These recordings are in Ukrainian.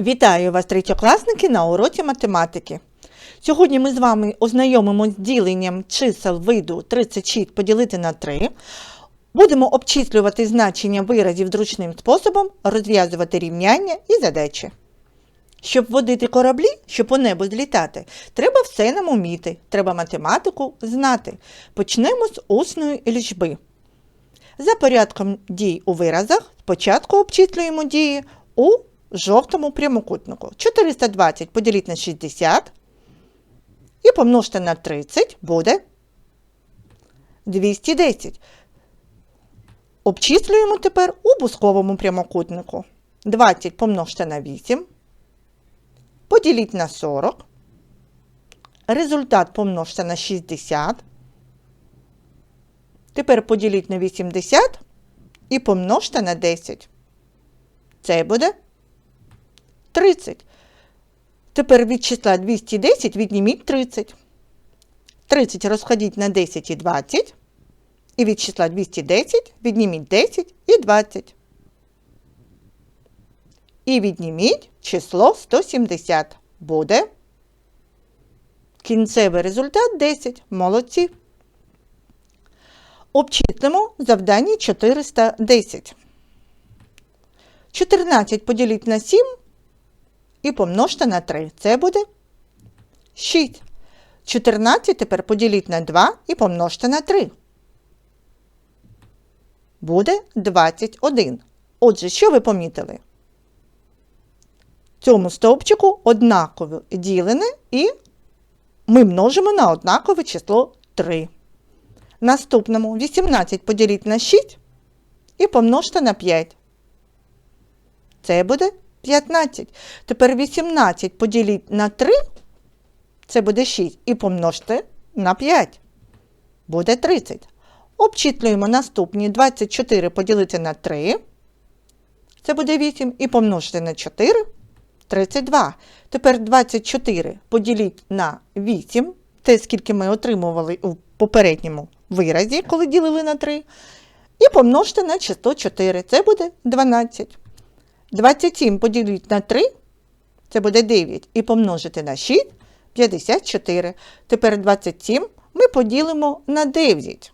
Вітаю вас, третьокласники, на уроці математики. Сьогодні ми з вами ознайомимося з діленням чисел виду 36 поділити на 3. Будемо обчислювати значення виразів зручним способом, розв'язувати рівняння і задачі. Щоб водити кораблі, щоб по небу злітати, треба все нам уміти, треба математику знати. Почнемо з усної лічби. За порядком дій у виразах спочатку обчислюємо дії у жовтому прямокутнику. 420 поділіть на 60 і помножте на 30 буде 210. Обчислюємо тепер у бусковому прямокутнику. 20 помножте на 8. Поділіть на 40. Результат помножте на 60. Тепер поділіть на 80 і помножте на 10. Це буде 30. Тепер від числа 210 відніміть 30. 30 розходіть на 10 і 20. І від числа 210 відніміть 10 і 20. І відніміть число 170. Буде кінцевий результат 10. Молодці. Обчислимо завдання 410. 14 поділіть на 7 і помножте на 3. Це буде 6. 14 тепер поділіть на 2 і помножте на 3. Буде 21. Отже, що ви помітили? Цьому стовпчику однаково ділене і ми множимо на однакове число 3. Наступному 18 поділіть на 6 і помножте на 5. Це буде 15. Тепер 18 поділіть на 3, це буде 6, і помножте на 5. Буде 30. Обчислюємо наступні 24 поділити на 3. Це буде 8. І помножте на 4. 32. Тепер 24 поділіть на 8. Те, скільки ми отримували у попередньому виразі, коли ділили на 3. І помножте на число 4. Це буде 12. 27 поділіть на 3, це буде 9. І помножити на 6 54. Тепер 27 ми поділимо на 9.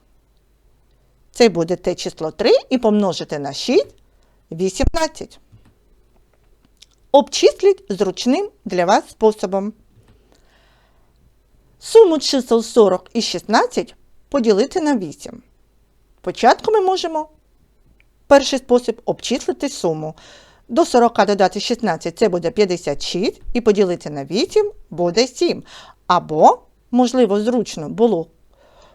Це буде те число 3 і помножити на 6 18. Обчисліть зручним для вас способом. Суму чисел 40 і 16 поділити на 8. Спочатку ми можемо перший спосіб обчислити суму. До 40 додати 16 це буде 56 і поділити на 8 буде 7. Або, можливо, зручно було.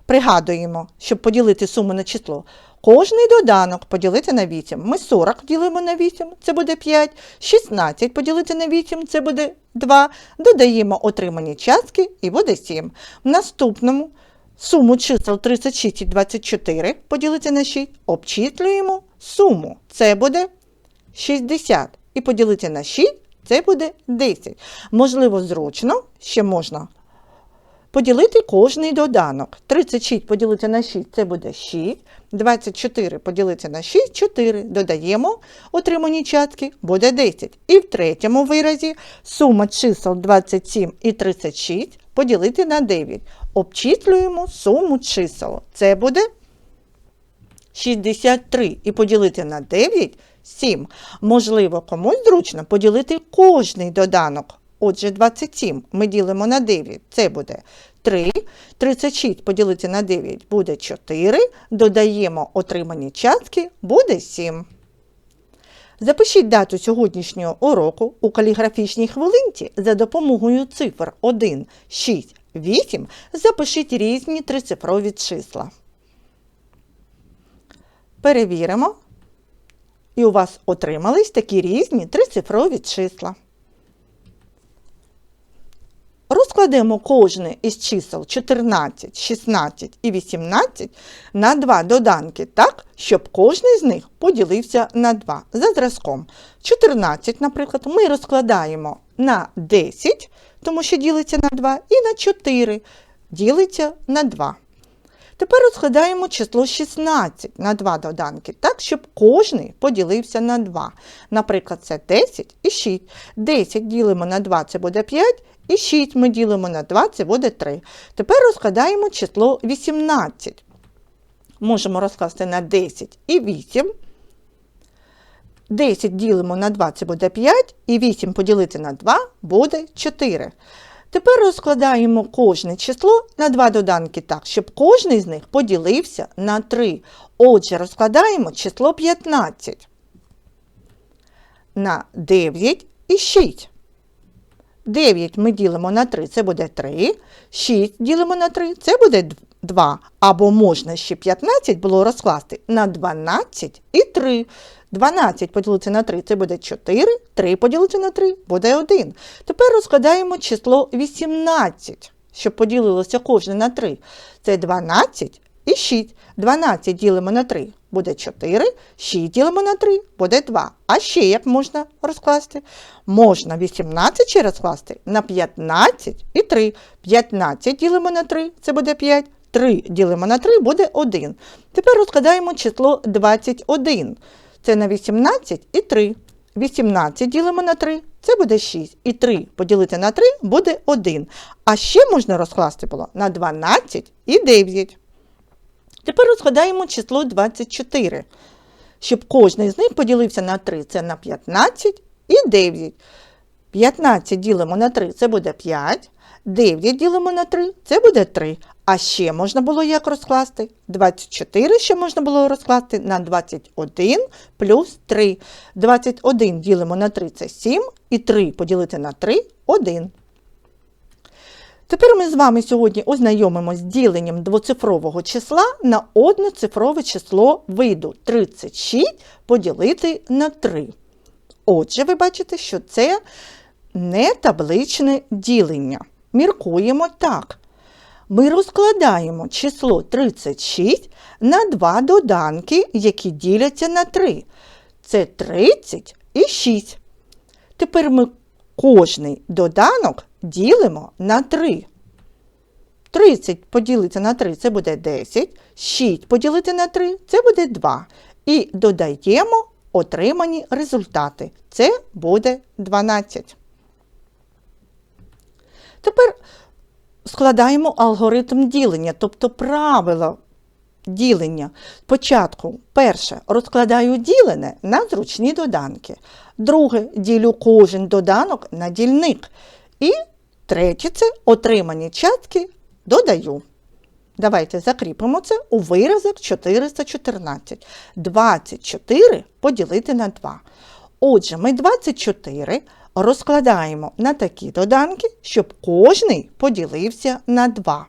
Пригадуємо, щоб поділити суму на число. Кожний доданок поділити на 8. Ми 40 ділимо на 8, це буде 5. 16 поділити на 8, це буде 2. Додаємо отримані частки і буде 7. В наступному суму чисел 36 і 24 поділити на 6. Обчислюємо суму. Це буде 60 і поділити на 6, це буде 10. Можливо, зручно, ще можна поділити кожний доданок. 36 поділити на 6, це буде 6. 24 поділити на 6, 4. Додаємо отримані частки, буде 10. І в третьому виразі сума чисел 27 і 36 поділити на 9. Обчислюємо суму чисел. Це буде 63 і поділити на 9 7. Можливо, комусь зручно поділити кожний доданок. Отже, 27 ми ділимо на 9, це буде 3. 36 поділити на 9 буде 4. Додаємо отримані частки, буде 7. Запишіть дату сьогоднішнього уроку у каліграфічній хвилинці за допомогою цифр 1, 6, 8. Запишіть різні трицифрові числа. Перевіримо. І у вас отримались такі різні трицифрові числа. Розкладемо кожне із чисел 14, 16 і 18 на два доданки так, щоб кожний з них поділився на 2 за зразком. 14, наприклад, ми розкладаємо на 10, тому що ділиться на 2, і на 4 ділиться на 2. Тепер розкладаємо число 16 на два доданки, так, щоб кожний поділився на 2. Наприклад, це 10 і 6. 10 ділимо на 2, це буде 5, і 6 ми ділимо на 2, це буде 3. Тепер розкладаємо число 18. Можемо розкласти на 10 і 8. 10 ділимо на 2, це буде 5, і 8 поділити на 2 буде 4. Тепер розкладаємо кожне число на два доданки так, щоб кожний з них поділився на 3. Отже, розкладаємо число 15 на 9 і 6. 9 ми ділимо на 3, це буде 3. 6 ділимо на 3, це буде 2. Або можна ще 15 було розкласти на 12 і 3. 12 поділити на 3 це буде 4, 3 поділити на 3 буде 1. Тепер розкладаємо число 18, щоб поділилося кожне на 3. Це 12 і 6. 12 ділимо на 3 буде 4, 6 ділимо на 3 буде 2. А ще як можна розкласти? Можна 18 ще розкласти на 15 і 3. 15 ділимо на 3 це буде 5. 3 ділимо на 3 буде 1. Тепер розкладаємо число 21. Це на 18 і 3. 18 ділимо на 3, це буде 6. І 3 поділити на 3 буде 1. А ще можна розкласти було на 12 і 9. Тепер розкладаємо число 24. Щоб кожний з них поділився на 3, це на 15 і 9. 15 ділимо на 3, це буде 5. 9 ділимо на 3, це буде 3. А ще можна було як розкласти? 24 ще можна було розкласти на 21 плюс 3. 21 ділимо на 3 це 7, і 3 поділити на 3 1. Тепер ми з вами сьогодні ознайомимося з діленням двоцифрового числа на одноцифрове число виду 36 поділити на 3. Отже, ви бачите, що це не табличне ділення. Міркуємо так. Ми розкладаємо число 36 на два доданки, які діляться на 3. Це 30 і 6. Тепер ми кожний доданок ділимо на 3. 30 поділити на 3 це буде 10, 6 поділити на 3 це буде 2. І додаємо отримані результати. Це буде 12. Тепер складаємо алгоритм ділення, тобто правило ділення. Спочатку, перше, розкладаю ділене на зручні доданки. Друге, ділю кожен доданок на дільник. І третє це отримані частки додаю. Давайте закріпимо це у виразок 414. 24 поділити на 2. Отже, ми 24 розкладаємо на такі доданки, щоб кожний поділився на 2.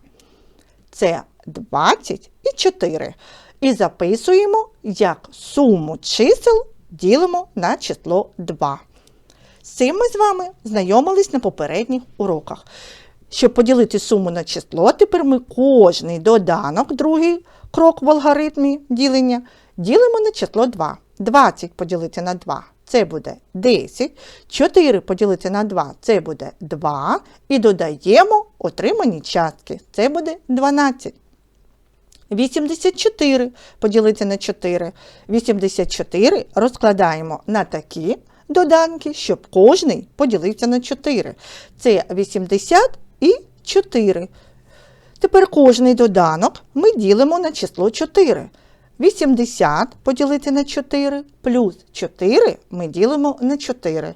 Це 24. І записуємо, як суму чисел ділимо на число 2. З цим ми з вами знайомились на попередніх уроках. Щоб поділити суму на число, тепер ми кожний доданок, другий крок в алгоритмі ділення, ділимо на число 2. 20 поділити на 2 це буде 10. 4 поділити на 2 це буде 2. І додаємо отримані частки. Це буде 12. 84 поділити на 4. 84 розкладаємо на такі доданки, щоб кожний поділився на 4. Це 80 і 4. Тепер кожний доданок ми ділимо на число 4. 80 поділити на 4 плюс 4 ми ділимо на 4.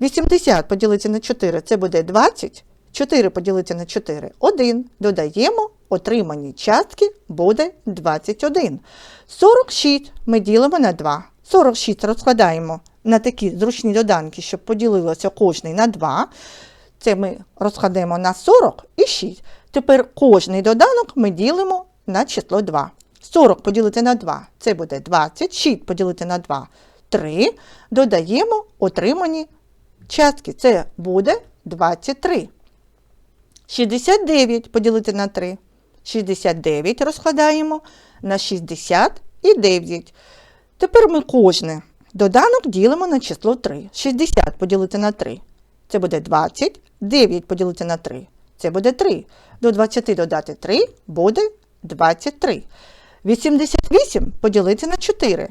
80 поділити на 4 це буде 20. 4 поділити на 4 1. Додаємо отримані частки буде 21. 46 ми ділимо на 2. 46 розкладаємо на такі зручні доданки, щоб поділилося кожний на 2. Це ми розкладемо на 40 і 6. Тепер кожний доданок ми ділимо на число 2. 40 поділити на 2 це буде 20, 6 поділити на 2 3. Додаємо отримані частки. Це буде 23. 69 поділити на 3. 69 розкладаємо на 60 і 9. Тепер ми кожне доданок ділимо на число 3. 60 поділити на 3. Це буде 20. 9 поділити на 3. Це буде 3. До 20 додати 3 буде 23. 88 поділити на 4.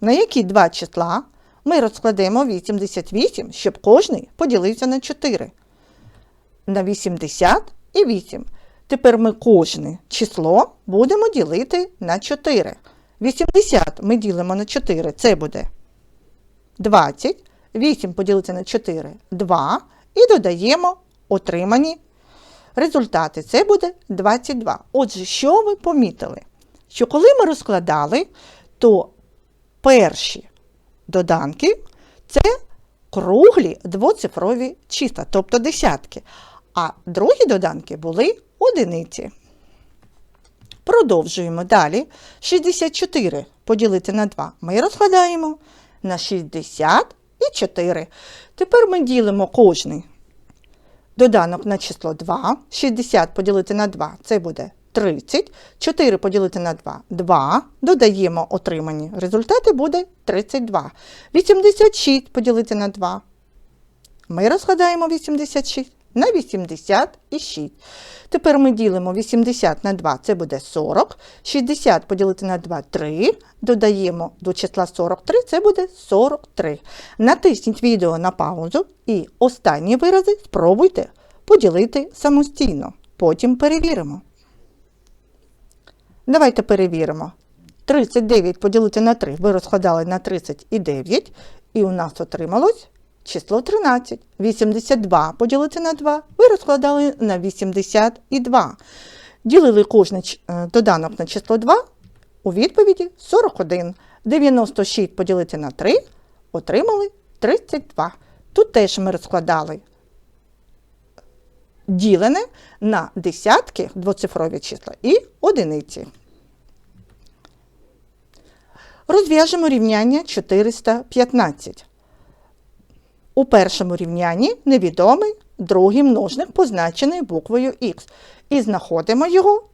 На які два числа ми розкладемо 88, щоб кожний поділився на 4. На 80 і 8. Тепер ми кожне число будемо ділити на 4. 80 ми ділимо на 4, це буде 20. 8 поділити на 4 2. І додаємо отримані результати. Це буде 22. Отже, що ви помітили? Що коли ми розкладали, то перші доданки це круглі двоцифрові числа, тобто десятки. А другі доданки були одиниці. Продовжуємо далі. 64 поділити на 2 ми розкладаємо на 64. Тепер ми ділимо кожний доданок на число 2. 60 поділити на 2 це буде 30. 4 поділити на 2 2. Додаємо отримані результати буде 32. 86 поділити на 2. Ми розкладаємо 86 на 86. Тепер ми ділимо 80 на 2, це буде 40. 60 поділити на 2 3. Додаємо до числа 43, це буде 43. Натисніть відео на паузу і останні вирази спробуйте поділити самостійно. Потім перевіримо. Давайте перевіримо. 39 поділити на 3. Ви розкладали на 39, і у нас отрималось число 13. 82 поділити на 2. Ви розкладали на 82. Ділили кожний е, доданок на число 2. У відповіді 41. 96 поділити на 3. Отримали 32. Тут теж ми розкладали ділене на десятки двоцифрові числа і одиниці. Розв'яжемо рівняння 415. У першому рівнянні невідомий другий множник позначений буквою Х. І знаходимо його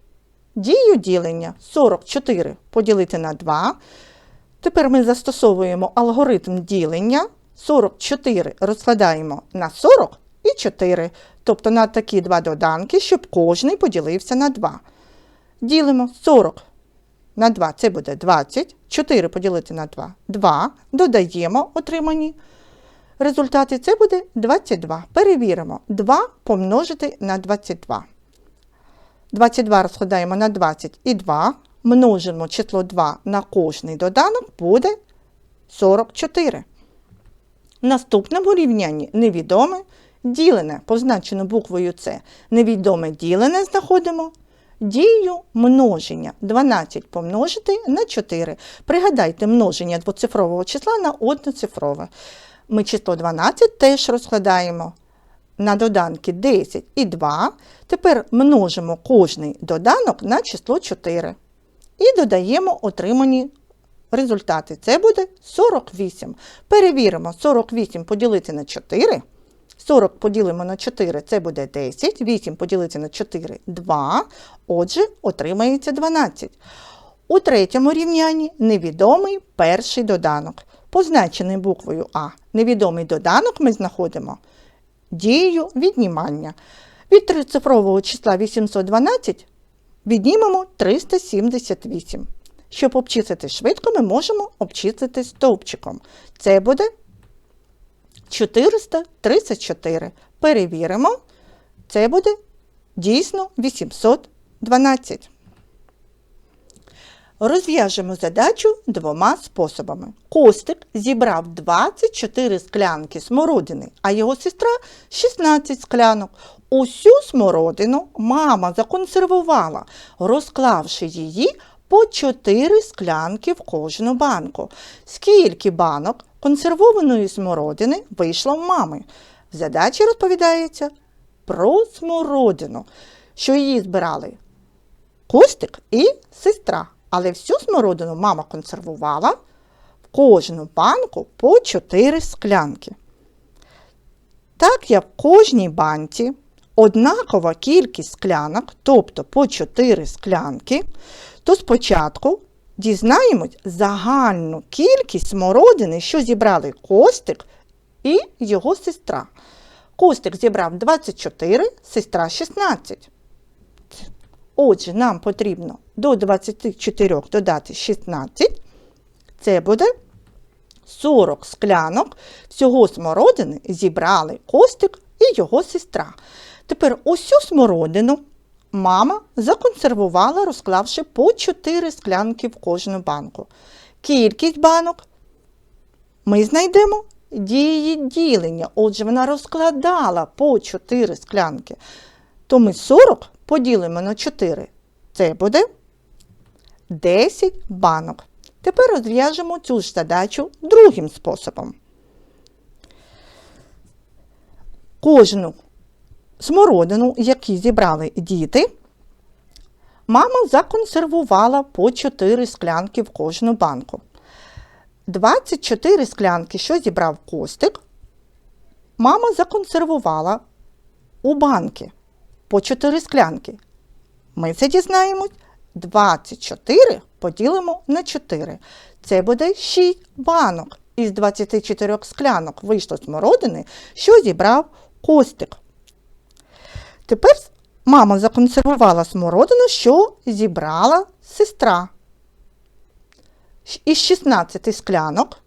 дію ділення 44 поділити на 2. Тепер ми застосовуємо алгоритм ділення. 44 розкладаємо на 40 і 4, тобто на такі два доданки, щоб кожний поділився на 2. Ділимо 40 на 2, це буде 20, 4 поділити на 2 2. Додаємо отримані результати, це буде 22. Перевіримо 2 помножити на 22. 22 розкладаємо на 20 і 2. Множимо число 2 на кожний доданок, буде 44. В наступному рівнянні невідоме ділене, позначено буквою С. Невідоме ділене знаходимо дію множення. 12 помножити на 4. Пригадайте множення двоцифрового числа на одноцифрове. Ми число 12 теж розкладаємо на доданки 10 і 2. Тепер множимо кожний доданок на число 4. І додаємо отримані результати. Це буде 48. Перевіримо, 48 поділити на 4. 40 поділимо на 4, це буде 10. 8 поділити на 4 2. Отже, отримається 12. У третьому рівнянні невідомий перший доданок. Позначений буквою А. Невідомий доданок ми знаходимо дією віднімання. Від трицифрового числа 812 віднімемо 378. Щоб обчислити швидко, ми можемо обчислити стовпчиком. Це буде 434. Перевіримо. Це буде дійсно 812. Розв'яжемо задачу двома способами. Костик зібрав 24 склянки смородини, а його сестра 16 склянок. Усю смородину мама законсервувала, розклавши її по 4 склянки в кожну банку. Скільки банок консервованої смородини вийшло в мами? В задачі розповідається про смородину, що її збирали Костик і сестра. Але всю смородину мама консервувала в кожну банку по 4 склянки. Так як в кожній банці однакова кількість склянок, тобто по 4 склянки, то спочатку дізнаємось загальну кількість смородини, що зібрали Костик і його сестра. Костик зібрав 24, сестра 16. Отже, нам потрібно до 24 додати 16. Це буде 40 склянок. Всього смородини зібрали Костик і його сестра. Тепер усю смородину мама законсервувала, розклавши по 4 склянки в кожну банку. Кількість банок ми знайдемо дії ділення. Отже, вона розкладала по 4 склянки. То ми 40 поділимо на 4. Це буде 10 банок. Тепер розв'яжемо цю ж задачу другим способом. Кожну смородину, яку зібрали діти, мама законсервувала по 4 склянки в кожну банку. 24 склянки, що зібрав костик, мама законсервувала у банки по 4 склянки. Ми це дізнаємось. 24 поділимо на 4. Це буде 6 банок. Із 24 склянок вийшло смородини, що зібрав костик. Тепер мама законсервувала смородину, що зібрала сестра. Із 16 склянок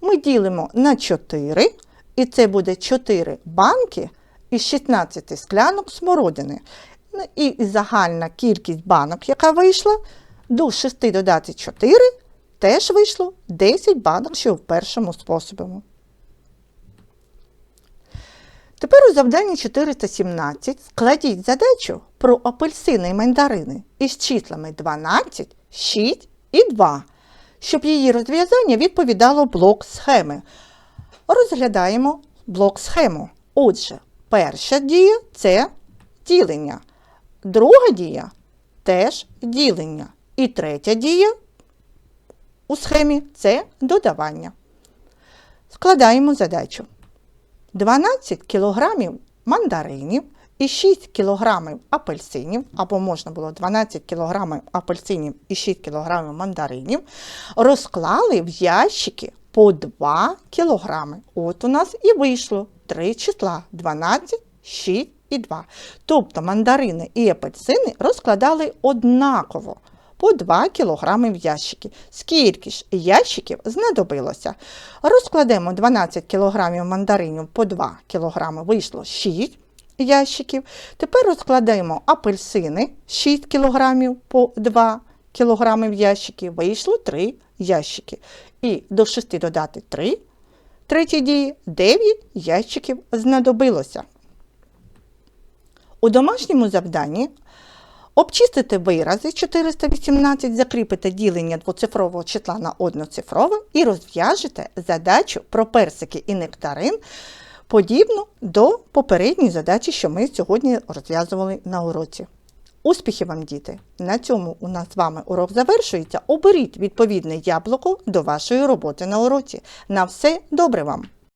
ми ділимо на 4, і це буде 4 банки із 16 склянок смородини. Ну, І загальна кількість банок, яка вийшла, до 6 додати 4, теж вийшло 10 банок, що в першому способі. Тепер у завданні 417 складіть задачу про апельсини і мандарини із числами 12, 6 і 2, щоб її розв'язання відповідало блок схеми. Розглядаємо блок схему. Отже, перша дія це ділення. Друга дія теж ділення. І третя дія у схемі це додавання. Складаємо задачу. 12 кг мандаринів і 6 кг апельсинів, або можна було 12 кг апельсинів і 6 кг мандаринів, розклали в ящики по 2 кг. От у нас і вийшло три числа 12, 6 і 2. Тобто мандарини і апельсини розкладали однаково. По 2 кг в ящики. Скільки ж ящиків знадобилося? Розкладемо 12 кг мандаринів по 2 кг, вийшло 6 ящиків. Тепер розкладемо апельсини 6 кг по 2 кг в ящики, вийшло 3 ящики. І до 6 додати 3, третій дії 9 ящиків знадобилося. У домашньому завданні обчистите вирази 418, закріпите ділення двоцифрового числа на одноцифрове і розв'яжете задачу про персики і нектарин, подібну до попередньої задачі, що ми сьогодні розв'язували на уроці. Успіхів вам, діти! На цьому у нас з вами урок завершується. Оберіть відповідне яблуко до вашої роботи на уроці. На все добре вам!